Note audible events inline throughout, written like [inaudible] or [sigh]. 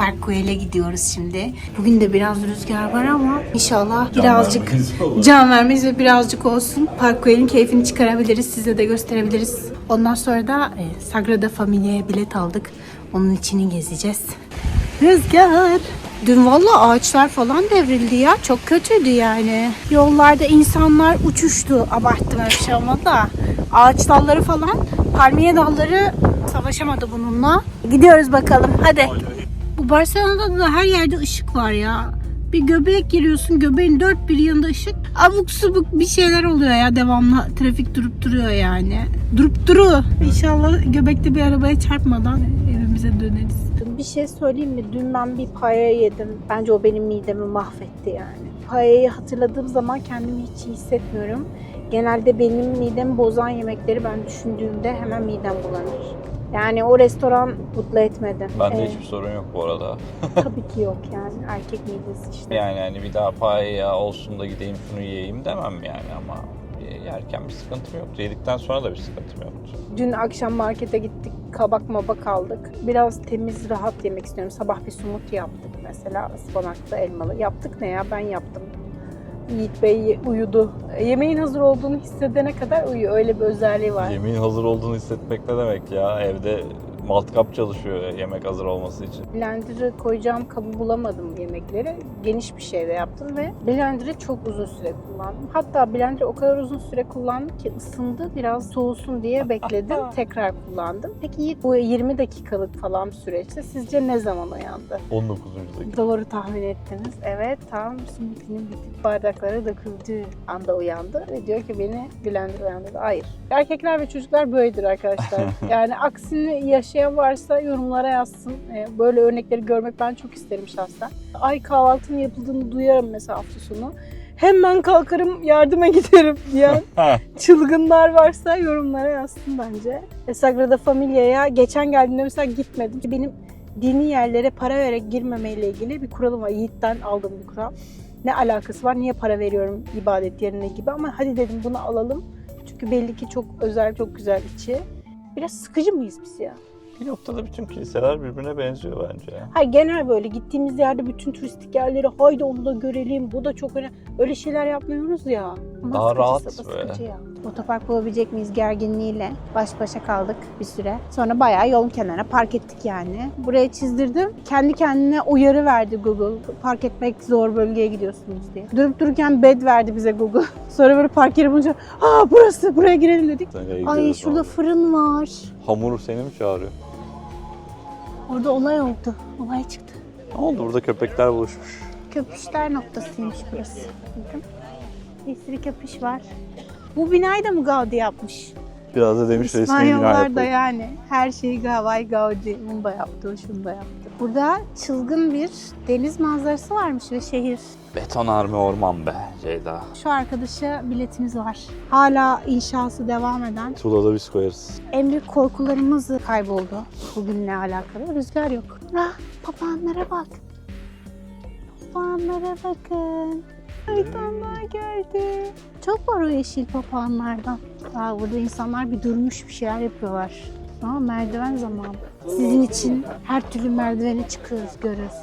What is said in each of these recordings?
Park Güell'e gidiyoruz şimdi. Bugün de biraz rüzgar var ama inşallah birazcık can vermeyiz ve birazcık olsun Park Güell'in keyfini çıkarabiliriz. Size de gösterebiliriz. Ondan sonra da e, Sagrada Familia'ya bilet aldık. Onun içini gezeceğiz. Rüzgar. Dün valla ağaçlar falan devrildi ya. Çok kötüydü yani. Yollarda insanlar uçuştu. Abarttım öyle şey olmadı da. Ağaç dalları falan, palmiye dalları savaşamadı bununla. Gidiyoruz bakalım. Hadi. Barcelona'da da her yerde ışık var ya. Bir göbek giriyorsun, göbeğin dört bir yanında ışık. Abuk subuk bir şeyler oluyor ya devamlı. Trafik durup duruyor yani. Durup duru. İnşallah göbekte bir arabaya çarpmadan evimize döneriz. Bir şey söyleyeyim mi? Dün ben bir paya yedim. Bence o benim midemi mahvetti yani. Payayı hatırladığım zaman kendimi hiç iyi hissetmiyorum. Genelde benim midemi bozan yemekleri ben düşündüğümde hemen midem bulanır. Yani o restoran mutlu etmedi. Bende Ee, hiçbir sorun yok bu arada. [laughs] Tabii ki yok [laughs] yani. Erkek midesi işte. Yani hani bir daha paella olsun da gideyim şunu yiyeyim demem yani ama yerken bir sıkıntım yoktu. Yedikten sonra da bir sıkıntım yoktu. Dün akşam markete gittik. Kabak mabak aldık. Biraz temiz, rahat yemek istiyorum. Sabah bir smoothie yaptık mesela. ıspanaklı, elmalı. Yaptık ne ya? Ben yaptım. Yiğit Bey uyudu. Yemeğin hazır olduğunu hissedene kadar uyuyor. Öyle bir özelliği var. Yemeğin hazır olduğunu hissetmek ne demek ya? Evde maltkap çalışıyor yemek hazır olması için. Blender'ı koyacağım kabı bulamadım yemekleri. Geniş bir şeyde yaptım ve blender'ı çok uzun süre kullandım. Hatta blender'ı o kadar uzun süre kullandım ki ısındı. Biraz soğusun diye [laughs] bekledim. tekrar kullandım. Peki Yiğit bu 20 dakikalık falan süreçte sizce ne zaman uyandı? 19. dakika. Doğru tahmin ettiniz. Evet tam smoothie'nin bitip bardaklara döküldüğü anda uyandı ve diyor ki beni blender uyandırdı. Hayır. Erkekler ve çocuklar böyledir arkadaşlar. [laughs] yani aksini yaşayan varsa yorumlara yazsın. Ee, Böyle örnekleri görmek ben çok isterim şahsen. Ay kahvaltının yapıldığını duyarım mesela hafta sonu. Hemen kalkarım yardıma [laughs] giderim diyen çılgınlar varsa yorumlara yazsın bence. E, Sagrada Familia'ya geçen geldiğimde mesela gitmedim. Benim dini yerlere para vererek girmemeyle ilgili bir kuralım var. Yiğit'ten aldığım bir kural. Ne alakası var? Niye para veriyorum ibadet yerine gibi ama hadi dedim bunu alalım. Çünkü belli ki çok özel, çok güzel içi. Biraz sıkıcı mıyız biz ya? Bir noktada bütün kiliseler birbirine benziyor bence ya. Hayır genel böyle gittiğimiz yerde bütün turistik yerleri haydi onu da görelim. Bu da çok önemli. Öyle şeyler yapmıyoruz ya. Daha rahat böyle. ya. Otopark bulabilecek miyiz gerginliğiyle? Baş başa kaldık bir süre. Sonra bayağı yolun kenarına park ettik yani. Buraya çizdirdim. Kendi kendine uyarı verdi Google. Park etmek zor bölgeye gidiyorsunuz diye. Durup dururken bed verdi bize Google. [laughs] Sonra böyle park yeri bulunca aa burası buraya girelim dedik. Ay şurada fırın var. Hamur seni mi çağırıyor? Orada olay oldu. Olay çıktı. Ne oldu burada köpekler buluşmuş. Köpüşler noktasıymış burası. Bakın. Bir sürü köpüş var. Bu binayı da mı Gaudi yapmış? Biraz da demiş resmi bina İspanyollar da yani her şeyi Gavay Gaudi. Bunu da yaptı, şunu da yaptı. Burada çılgın bir deniz manzarası varmış ve şehir. Betonarme orman be Ceyda. Şu arkadaşa biletimiz var. Hala inşası devam eden. Tuğla'da biz koyarız. En büyük korkularımız kayboldu bugünle alakalı. Rüzgar yok. Ah, papağanlara bak. Papağanlara bakın. Bir tane daha geldi. Çok var o yeşil papağanlardan. Aa, burada insanlar bir durmuş bir şeyler yapıyorlar. Ama merdiven zamanı. Sizin için her türlü merdivene çıkıyoruz, görüyoruz.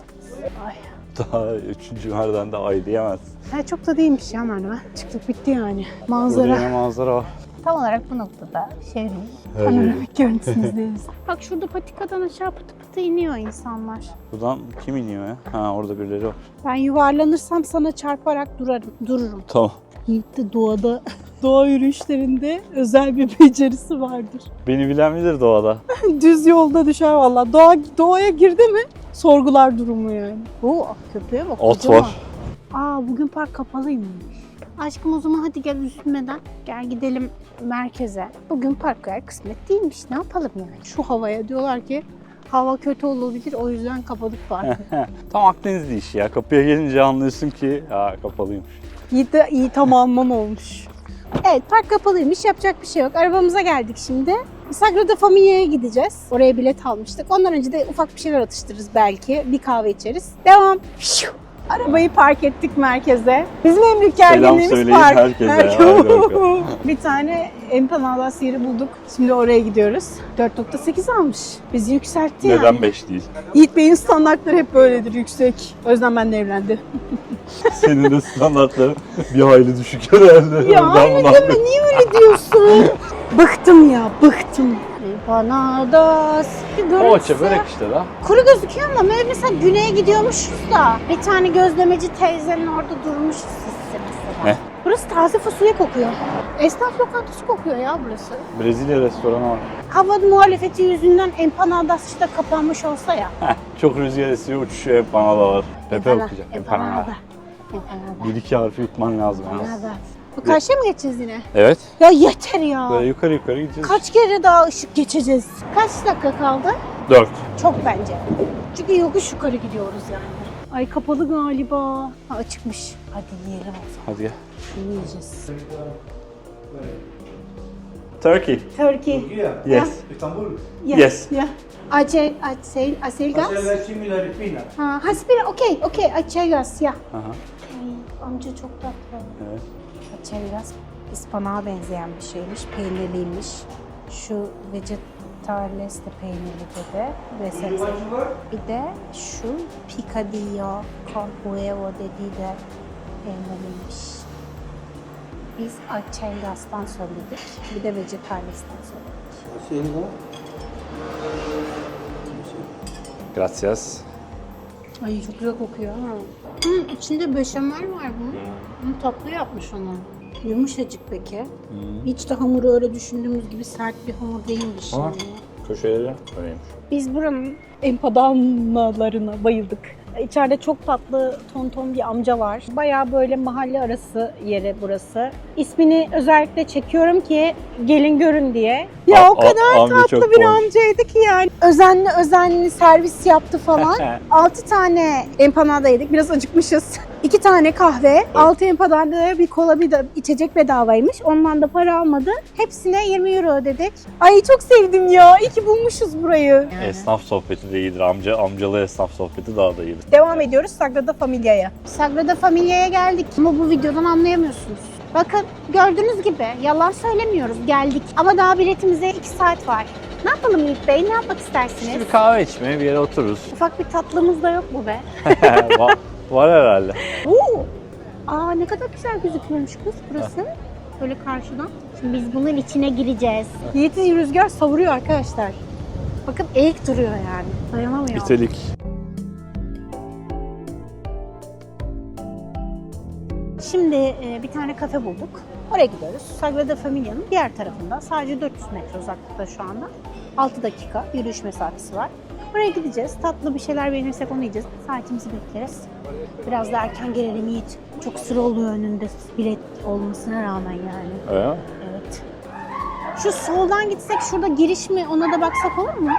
Ay. Daha üçüncü merdivende ay diyemez. Ha, çok da değilmiş ya merdiven. Çıktık bitti yani. Burada Manzara. yine manzara var. Tam olarak bu noktada şehrin panoramik görüntüsünü [laughs] izliyoruz. Bak şurada patikadan aşağı pıtı pıtı iniyor insanlar. Buradan kim iniyor ya? Ha orada birileri var. Ben yuvarlanırsam sana çarparak durarım, dururum. Tamam. Yiğit de doğada, [laughs] doğa yürüyüşlerinde özel bir becerisi vardır. Beni bilen bilir doğada. [laughs] Düz yolda düşer valla. Doğa, doğaya girdi mi sorgular durumu yani. Bu köpeğe bak. Ot kocaman. var. Aa bugün park kapalıymış. Aşkım o zaman hadi gel üzülmeden gel gidelim merkeze. Bugün park yer kısmet değilmiş. Ne yapalım yani? Şu havaya diyorlar ki hava kötü olabilir o yüzden kapadık parkı. [laughs] Tam Akdenizli işi ya. Kapıya gelince anlıyorsun ki ha kapalıymış. iyi, de, iyi tamamlan olmuş. Evet park kapalıymış yapacak bir şey yok. Arabamıza geldik şimdi. Sagrada Familia'ya gideceğiz. Oraya bilet almıştık. Ondan önce de ufak bir şeyler atıştırırız belki. Bir kahve içeriz. Devam. Fiu. Arabayı park ettik merkeze. Bizim en büyük gerginliğimiz park. herkese. Herkes- Hadi bakalım. bir tane empanadas yeri bulduk. Şimdi oraya gidiyoruz. 4.8 almış. Bizi yükseltti yani. Neden 5 değil? Yiğit Bey'in standartları hep böyledir yüksek. O yüzden ben de evlendi. [laughs] Senin de standartların bir hayli düşük herhalde. Ya bunu deme niye öyle diyorsun? [laughs] bıktım ya bıktım. Empanadas. Bir görüntüsü- Poğaça börek işte da. Kuru gözüküyor ama böyle mesela güneye gidiyormuşuz da bir tane gözlemeci teyzenin orada durmuşuz hissi mesela. Ne? Burası taze fasulye kokuyor. Esnaf lokantası kokuyor ya burası. Brezilya restoranı var. Hava muhalefeti yüzünden empanadas işte kapanmış olsa ya. Heh, çok rüzgar esiyor uçuşuyor hep bana da var. Pepe okuyacak. Empanada. Empanada. Empanada. Bir iki harfi yutman lazım. Empanada. Bu karşıya mı geçeceğiz yine? Evet. Ya yeter ya. Böyle yukarı yukarı gideceğiz. Kaç kere daha ışık geçeceğiz? Kaç dakika kaldı? 4. Çok bence. Çünkü yokuş yukarı gidiyoruz yani. Ay kapalı galiba. Ha, açıkmış. Hadi yiyelim o zaman. Hadi gel. Şunu yiyeceğiz. Turkey. Turkey. Turquía, Yes. Estambul. Yeah. Yes. Yeah. Acel, acel, acelgas. Hacer similar fina. Ha, hasbir, okey, okey, acelgas, ya. Aha. Ay, amca çok tatlı. Evet. Acelgas, ıspanağa benzeyen bir şeymiş, peynirliymiş. Şu vegetales de peynirli dedi ve sebze. Bir de şu picadillo con huevo dediği de peynirliymiş. Biz acelgas'tan söyledik, bir de vegetales'ten söyledik. Gracias. Ay çok güzel kokuyor ha. Hı, içinde beşamel var bunun. Hı, tatlı yapmış onu. Yumuşacık peki. Hiç de hamuru öyle düşündüğümüz gibi sert bir hamur değilmiş. Aa. yani. Köşeleri öyleymiş. Biz buranın empadanalarına bayıldık. İçeride çok tatlı tonton bir amca var. Bayağı böyle mahalle arası yeri burası. İsmini özellikle çekiyorum ki gelin görün diye. Ya A- o kadar a- amca tatlı çok bir hoş. amcaydı ki yani. Özenli özenli servis yaptı falan. [laughs] 6 tane empanada yedik. Biraz acıkmışız. 2 tane kahve, 6 empanada bir kola bir de içecek bedavaymış. Ondan da para almadı. Hepsine 20 euro ödedik. Ay çok sevdim ya. İyi ki bulmuşuz burayı. Esnaf sohbeti de iyidir. Amca, amcalı esnaf sohbeti daha da iyidir. Devam ediyoruz Sagrada Familia'ya. Sagrada Familia'ya geldik ama bu videodan anlayamıyorsunuz. Bakın gördüğünüz gibi yalan söylemiyoruz geldik ama daha biletimize 2 saat var. Ne yapalım Yiğit Bey? Ne yapmak istersiniz? İşte bir kahve içmeye bir yere otururuz. Ufak bir tatlımız da yok mu be? [laughs] var, herhalde. Oo! Aa ne kadar güzel gözüküyormuş kız burası. Böyle karşıdan. Şimdi biz bunun içine gireceğiz. Yiğit'i rüzgar savuruyor arkadaşlar. Bakın eğik duruyor yani. Dayanamıyor. İtelik. Şimdi e, bir tane kafe bulduk. Oraya gidiyoruz. Sagrada Familia'nın diğer tarafında. Sadece 400 metre uzaklıkta şu anda. 6 dakika yürüyüş mesafesi var. Oraya gideceğiz. Tatlı bir şeyler beğenirsek onu yiyeceğiz. Saatimizi bekleriz. Biraz da erken gelelim Yiğit. Çok sıra oluyor önünde bilet olmasına rağmen yani. Öyle? Evet. Şu soldan gitsek şurada giriş mi ona da baksak olur mu?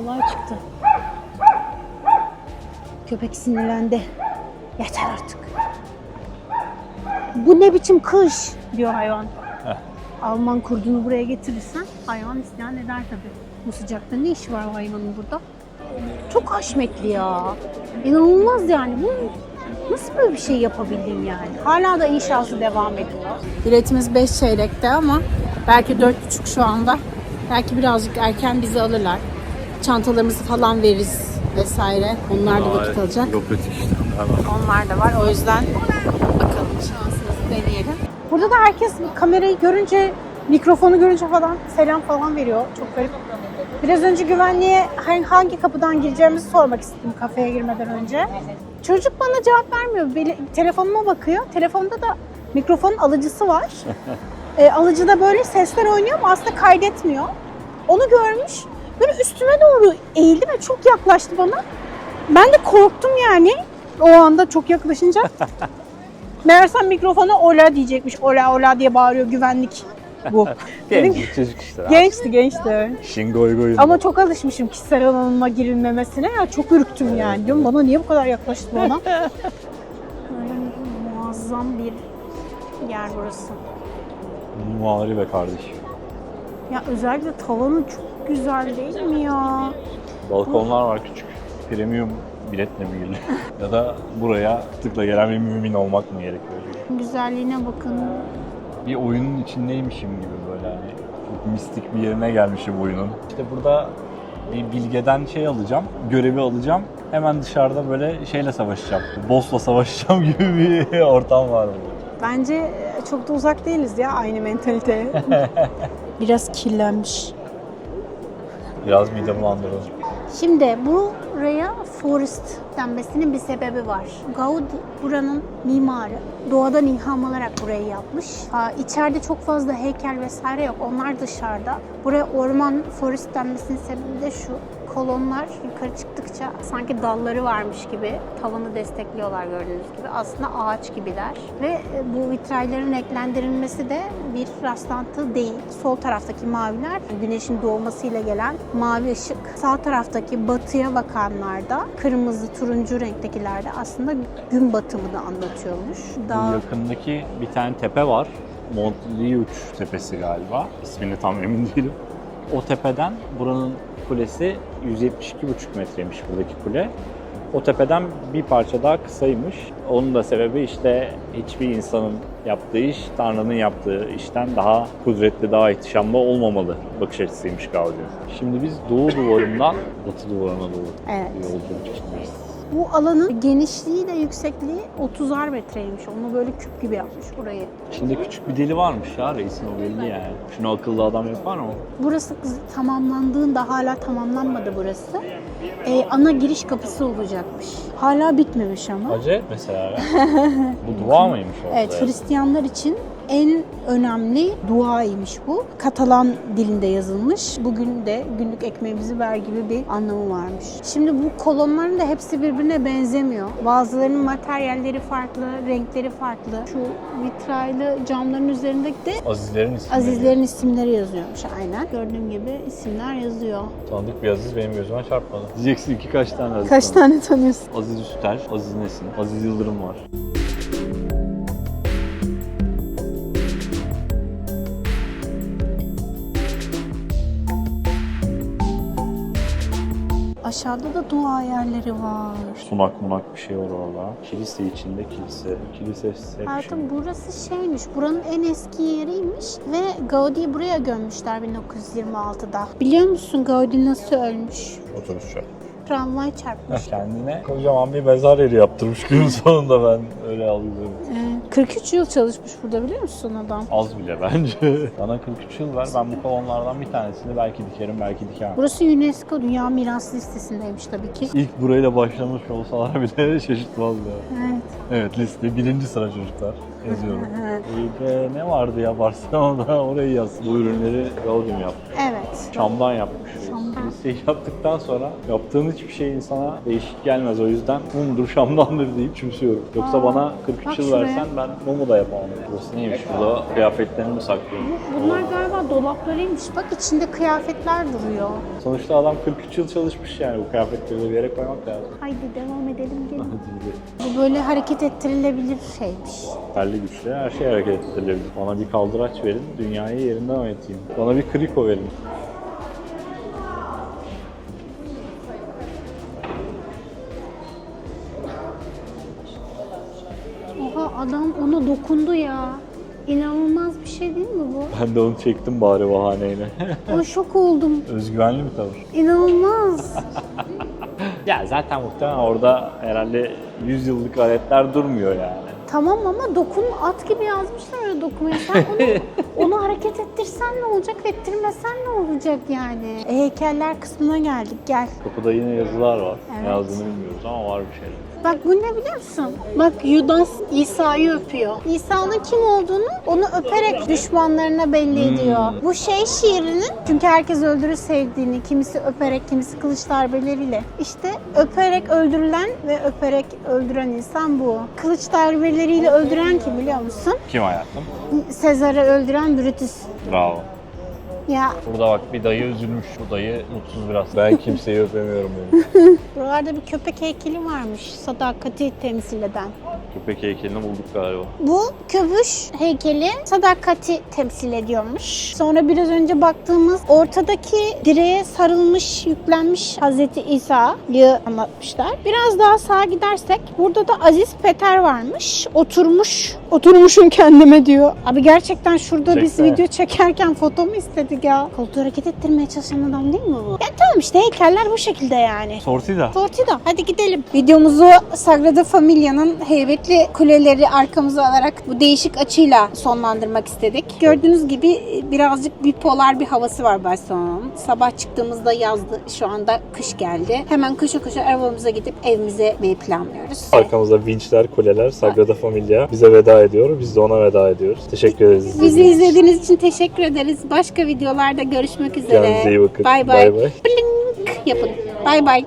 Olay çıktı. Köpek sinirlendi. Yeter artık. Bu ne biçim kış diyor hayvan. Alman kurdunu buraya getirirsen hayvan isyan eder tabii. Bu sıcakta ne işi var o hayvanın burada? Çok haşmetli ya. İnanılmaz yani. Bu nasıl böyle bir şey yapabildin yani? Hala da inşası devam ediyor. Biletimiz 5 çeyrekte ama belki 4.30 şu anda. Belki birazcık erken bizi alırlar. Çantalarımızı falan veririz vesaire. Onlar da vakit alacak. Yok öteki. Onlar da var. O yüzden bakalım şansımızı deneyelim. Burada da herkes kamerayı görünce, mikrofonu görünce falan selam falan veriyor. Çok garip. Biraz önce güvenliğe hangi- hangi kapıdan gireceğimizi sormak istedim kafeye girmeden önce. Çocuk bana cevap vermiyor. Beli- telefonuma bakıyor. Telefonda da mikrofonun alıcısı var. [laughs] e, alıcıda böyle sesler oynuyor ama aslında kaydetmiyor. Onu görmüş. Böyle üstüme doğru eğildi ve çok yaklaştı bana. Ben de korktum yani o anda çok yaklaşınca. [laughs] Meğersem mikrofona ola diyecekmiş. Ola ola diye bağırıyor güvenlik bu. [laughs] Dedim Genç çocuk işte. gençti gençti. İşin goy. Ama çok alışmışım kişisel alanıma girilmemesine ya çok ürktüm yani. Diyorum bana niye bu kadar yaklaştı? [laughs] Böyle muazzam bir yer burası. Muhari be kardeşim. Ya özellikle tavanı çok güzel değil mi ya? Balkonlar var küçük. premium biletle mi girilir? [laughs] ya da buraya tıkla gelen bir mümin olmak mı gerekiyor? Güzelliğine bakın. Bir oyunun içindeymişim gibi böyle hani çok mistik bir yerine gelmişim oyunun. İşte burada bir bilgeden şey alacağım, görevi alacağım. Hemen dışarıda böyle şeyle savaşacağım. Boss'la savaşacağım [laughs] gibi bir ortam var burada. Bence çok da uzak değiliz ya aynı mentaliteye. [laughs] Biraz kirlenmiş. Biraz midemi bulandırdı. Şimdi buraya forest denmesinin bir sebebi var. Gaudi buranın mimarı. Doğadan ilham alarak burayı yapmış. Aa, içeride çok fazla heykel vesaire yok. Onlar dışarıda. Buraya orman forest denmesinin sebebi de şu. Kolonlar yukarı çıktıkça sanki dalları varmış gibi tavanı destekliyorlar gördüğünüz gibi. Aslında ağaç gibiler. Ve e, bu vitrayların renklendirilmesi de bir rastlantı değil. Sol taraftaki maviler güneşin doğmasıyla gelen mavi ışık. Sağ taraftaki batıya bakanlarda kırmızı, turuncu renktekilerde aslında gün batımını anlatıyormuş. Dağ Yakındaki bir tane tepe var. Mont Liuch tepesi galiba. İsmini tam emin değilim. O tepeden buranın kulesi 172,5 metreymiş buradaki kule. O tepeden bir parça daha kısaymış. Onun da sebebi işte hiçbir insanın yaptığı iş, Tanrı'nın yaptığı işten daha kudretli, daha ihtişamlı olmamalı bakış açısıymış Gaudi'nin. Şimdi biz doğu duvarından batı duvarına doğru Evet. yolculuk içindeyiz. Bu alanın genişliği de yüksekliği 30'ar metreymiş. Onu böyle küp gibi yapmış burayı. İçinde küçük bir deli varmış ya reisin o belli yani. Şunu akıllı adam yapar mı? Burası tamamlandığında hala tamamlanmadı burası. Ee, ana giriş kapısı olacakmış. Hala bitmemiş ama. Hacı mesela ya. [laughs] Bu dua mıymış orada? Evet, Hristiyanlar için en önemli duaymış bu. Katalan dilinde yazılmış. Bugün de günlük ekmeğimizi ver gibi bir anlamı varmış. Şimdi bu kolonların da hepsi birbirine benzemiyor. Bazılarının materyalleri farklı, renkleri farklı. Şu vitraylı camların üzerindeki de Azizlerin ismi. Azizlerin isimleri yazıyormuş aynen. Gördüğüm gibi isimler yazıyor. Tanıdık bir Aziz benim gözüme çarpmadı. Diyeceksin ki kaç tane Aziz Kaç tane tanıyorsun? Aziz Üster, Aziz Nesin, Aziz Yıldırım var. Aşağıda da dua yerleri var. Sunak munak bir şey var orada. Kilise içinde kilise. Kilise hep Hayatım burası şeymiş, buranın en eski yeriymiş ve Gaudi'yi buraya gömmüşler 1926'da. Biliyor musun Gaudi nasıl ölmüş? Otobüs çarp. Tramvay çarpmış. Kendine kocaman bir mezar yeri yaptırmış günün [laughs] sonunda ben öyle alıyorum. Ee, 43 yıl çalışmış burada biliyor musun adam? Az bile bence. [laughs] Bana 43 yıl ver ben bu kolonlardan bir tanesini belki dikerim belki dikemem. Burası UNESCO Dünya Miras Listesi'ndeymiş tabii ki. İlk burayla başlamış olsalar bile [laughs] şaşırtmaz ya. Evet. Evet liste birinci sıra çocuklar yazıyorum. Ee, ne vardı ya Barcelona'da orayı yaz. Bu ürünleri Gaudium yaptı. Evet. Çamdan yapmış. Listeyi yaptıktan sonra yaptığın hiçbir şey insana değişik gelmez. O yüzden mumdur, şamdandır deyip çümsüyorum. Yoksa Aa, bana 43 bak yıl şuraya. versen ben mumu da yapamam. Burası neymiş? Burada kıyafetlerini mi saklıyor? Bunlar galiba dolaplarıymış. Bak içinde kıyafetler duruyor. Sonuçta adam 43 yıl çalışmış yani bu kıyafetleri de bir yere koymak lazım. Haydi devam edelim gelin. Bu böyle hareket ettirilebilir şeymiş. Terli güçle her şey hareket edilebilir. Bana bir kaldıraç verin, dünyayı yerinden oynatayım. Bana bir kriko verin. Oha adam ona dokundu ya. İnanılmaz bir şey değil mi bu? Ben de onu çektim bari bahaneyle. O şok oldum. Özgüvenli bir tavır. İnanılmaz. [laughs] Ya zaten muhtemelen orada herhalde 100 yıllık aletler durmuyor yani. tamam ama dokun at gibi yazmışlar öyle dokumayı. Sen onu, [laughs] onu hareket ettirsen ne olacak, ettirmesen ne olacak yani? E, heykeller kısmına geldik gel. Kapıda yine yazılar var. Evet. Ne yazdığını bilmiyoruz ama var bir şeyler. Bak bu ne biliyor musun? Bak Yudas İsa'yı öpüyor. İsa'nın kim olduğunu onu öperek düşmanlarına belli ediyor. Bu şey şiirinin çünkü herkes öldürür sevdiğini, kimisi öperek, kimisi kılıç darbeleriyle. İşte öperek öldürülen ve öperek öldüren insan bu. Kılıç darbeleriyle öldüren kim biliyor musun? Kim hayatım? Sezar'ı öldüren Brutus. Bravo. Ya Burada bak bir dayı üzülmüş. Bu dayı mutsuz biraz. Ben kimseyi öpemiyorum benim. [laughs] buralarda bir köpek heykeli varmış. Sadakati temsil eden. Köpek heykelini bulduk galiba. Bu köpüş heykeli sadakati temsil ediyormuş. Sonra biraz önce baktığımız ortadaki direğe sarılmış, yüklenmiş Hazreti İsa'yı anlatmışlar. Biraz daha sağa gidersek burada da Aziz Peter varmış. Oturmuş. Oturmuşum kendime diyor. Abi gerçekten şurada biz Çeksene. video çekerken foto mu istedik ya? Koltuğu hareket ettirmeye çalışan adam değil mi bu? Ya tamam işte heykeller bu şekilde yani. Tortilla. Tortilla. Hadi gidelim. Videomuzu Sagrada Familia'nın heybetli kuleleri arkamıza alarak bu değişik açıyla sonlandırmak istedik. Gördüğünüz gibi e, birazcık bipolar bir havası var Barcelona'nın. Sabah çıktığımızda yazdı. Şu anda kış geldi. Hemen koşa koşa arabamıza gidip evimize gitmeyi planlıyoruz. Arkamızda vinçler, kuleler, Sagrada Familia bize veda ediyor. Biz de ona veda ediyoruz. Teşekkür ederiz. Bizi izlediğiniz için teşekkür ederiz. Başka videolarda görüşmek üzere. Kendinize iyi bakın. Bay bay. Yapın. Bay bay.